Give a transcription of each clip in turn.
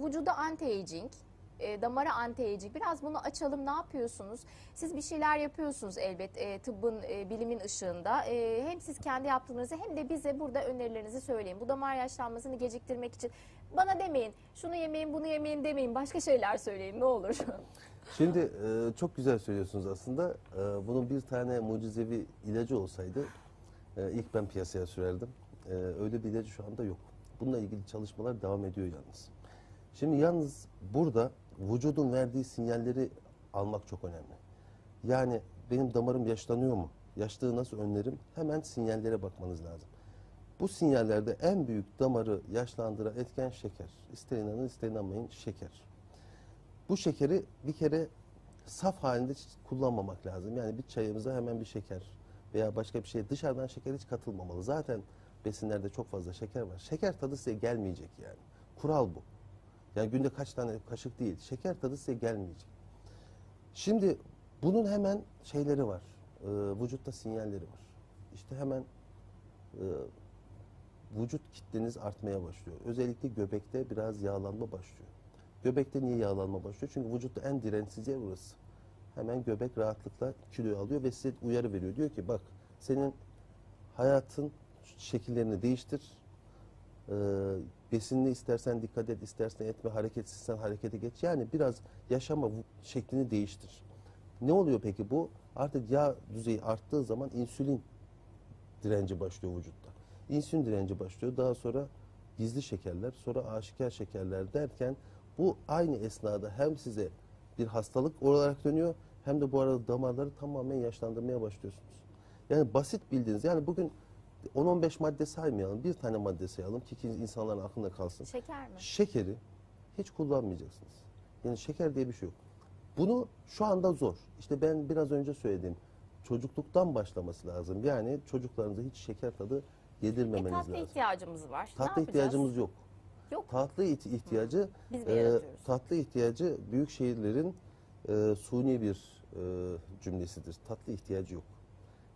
Vücuda anti-aging, e, damara anti-aging. Biraz bunu açalım. Ne yapıyorsunuz? Siz bir şeyler yapıyorsunuz elbet e, tıbbın, e, bilimin ışığında. E, hem siz kendi yaptığınızı hem de bize burada önerilerinizi söyleyin. Bu damar yaşlanmasını geciktirmek için bana demeyin, şunu yemeyin, bunu yemeyin demeyin. Başka şeyler söyleyin ne olur. Şimdi e, çok güzel söylüyorsunuz aslında. E, bunun bir tane mucizevi ilacı olsaydı e, ilk ben piyasaya sürerdim. E, öyle bir ilacı şu anda yok. Bununla ilgili çalışmalar devam ediyor yalnız. Şimdi yalnız burada vücudun verdiği sinyalleri almak çok önemli. Yani benim damarım yaşlanıyor mu? Yaşlığı nasıl önlerim? Hemen sinyallere bakmanız lazım. Bu sinyallerde en büyük damarı yaşlandıran etken şeker. İster inanın ister inanmayın şeker. Bu şekeri bir kere saf halinde kullanmamak lazım. Yani bir çayımıza hemen bir şeker veya başka bir şey dışarıdan şeker hiç katılmamalı. Zaten besinlerde çok fazla şeker var. Şeker tadı size gelmeyecek yani. Kural bu. Yani günde kaç tane kaşık değil. Şeker tadı size gelmeyecek. Şimdi bunun hemen şeyleri var. Ee, vücutta sinyalleri var. İşte hemen e, vücut kitleniz artmaya başlıyor. Özellikle göbekte biraz yağlanma başlıyor. Göbekte niye yağlanma başlıyor? Çünkü vücutta en dirençsiz yer burası. Hemen göbek rahatlıkla kiloyu alıyor ve size uyarı veriyor. Diyor ki bak senin hayatın şekillerini değiştir. Ee, besinine istersen dikkat et, istersen etme, hareketsizsen harekete geç. Yani biraz yaşama şeklini değiştir. Ne oluyor peki bu? Artık yağ düzeyi arttığı zaman insülin direnci başlıyor vücutta. İnsülin direnci başlıyor. Daha sonra gizli şekerler, sonra aşikar şekerler derken bu aynı esnada hem size bir hastalık olarak dönüyor hem de bu arada damarları tamamen yaşlandırmaya başlıyorsunuz. Yani basit bildiğiniz yani bugün 10-15 madde saymayalım. Bir tane madde sayalım ki insanların aklında kalsın. Şeker mi? Şekeri hiç kullanmayacaksınız. Yani şeker diye bir şey yok. Bunu şu anda zor. İşte ben biraz önce söyledim. Çocukluktan başlaması lazım. Yani çocuklarınıza hiç şeker tadı E, yedirmemeniz tatlı lazım. ihtiyacımız var. ne Tatlı yapacağız? ihtiyacımız yok. Yok. Tatlı ihtiyacı Biz e, tatlı ihtiyacı büyük şehirlerin e, suni bir e, cümlesidir. Tatlı ihtiyacı yok.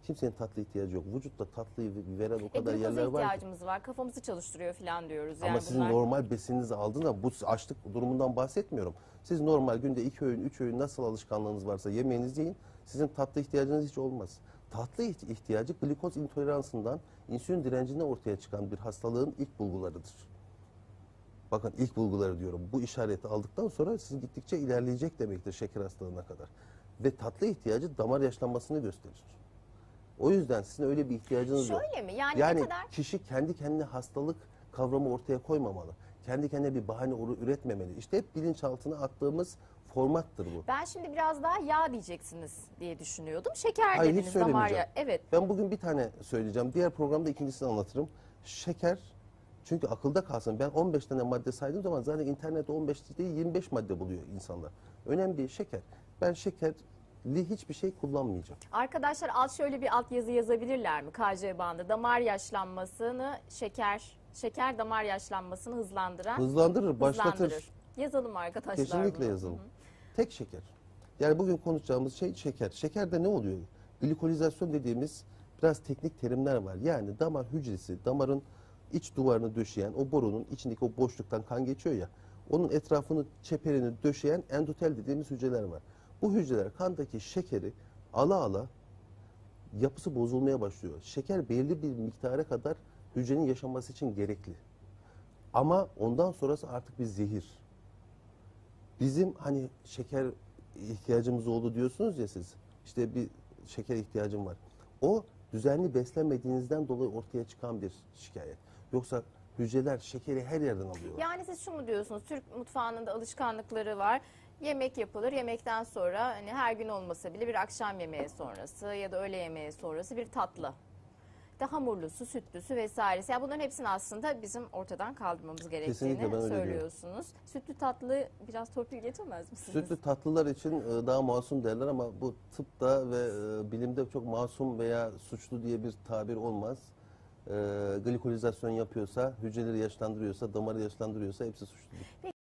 Kimsenin tatlı ihtiyacı yok. Vücutta tatlıyı veren o E, kadar glikoza yerler var ki. ihtiyacımız var. Kafamızı çalıştırıyor falan diyoruz. Ama yani sizin bunlar- normal besininizi aldığında bu açlık durumundan bahsetmiyorum. Siz normal günde iki öğün, üç öğün nasıl alışkanlığınız varsa yemeğinizi yiyin. Sizin tatlı ihtiyacınız hiç olmaz. Tatlı iht- ihtiyacı glikoz intoleransından, insülin direncinden ortaya çıkan bir hastalığın ilk bulgularıdır. Bakın ilk bulguları diyorum. Bu işareti aldıktan sonra siz gittikçe ilerleyecek demektir şeker hastalığına kadar. Ve tatlı ihtiyacı damar yaşlanmasını gösterir. O yüzden sizin öyle bir ihtiyacınız yok. Şöyle mi? Yani, Yani ne kadar kişi kendi kendine hastalık kavramı ortaya koymamalı. Kendi kendine bir bahane üretmemeli. İşte hep bilinçaltına attığımız formattır bu. Ben şimdi biraz daha yağ diyeceksiniz diye düşünüyordum. Şeker Hayır, hiç dediniz damar söylemeyeceğim. yağı. Evet. Ben bugün bir tane söyleyeceğim. Diğer programda ikincisini anlatırım. Şeker çünkü akılda kalsın. Ben 15 tane madde saydığım zaman zaten internette 15 değil 25 madde buluyor insanlar. Önemli değil şeker. Ben şekerli hiçbir şey kullanmayacağım. Arkadaşlar alt şöyle bir alt yazı yazabilirler mi? KC bandı damar yaşlanmasını şeker şeker damar yaşlanmasını hızlandıran Hızlandırır, başlatır. hızlandırır. Yazalım arkadaşlar. Kesinlikle bunu. yazalım. Tek şeker. Yani bugün konuşacağımız şey şeker. Şekerde ne oluyor? Glikolizasyon dediğimiz biraz teknik terimler var. Yani damar hücresi, damarın iç duvarını döşeyen, o borunun içindeki o boşluktan kan geçiyor ya, onun etrafını, çeperini döşeyen endotel dediğimiz hücreler var. Bu hücreler kandaki şekeri ala ala yapısı bozulmaya başlıyor. Şeker belirli bir miktara kadar hücrenin yaşaması için gerekli. Ama ondan sonrası artık bir zehir. Bizim hani şeker ihtiyacımız oldu diyorsunuz ya siz. İşte bir şeker ihtiyacım var. O düzenli beslenmediğinizden dolayı ortaya çıkan bir şikayet. Yoksa hücreler şekeri her yerden alıyorlar. Yani siz şu mu diyorsunuz? Türk mutfağının da alışkanlıkları var. Yemek yapılır. Yemekten sonra hani her gün olmasa bile bir akşam yemeği sonrası ya da öğle yemeği sonrası bir tatlı. De hamurlusu, sütlüsü vesairesi. Ya bunların hepsini aslında bizim ortadan kaldırmamız gerektiğini söylüyorsunuz. Sütlü tatlı biraz torpil geçemez misiniz? Sütlü tatlılar için e, daha masum derler ama bu tıpta ve e, bilimde çok masum veya suçlu diye bir tabir olmaz. E, Glikolizasyon yapıyorsa, hücreleri yaşlandırıyorsa, damarı yaşlandırıyorsa hepsi suçludur.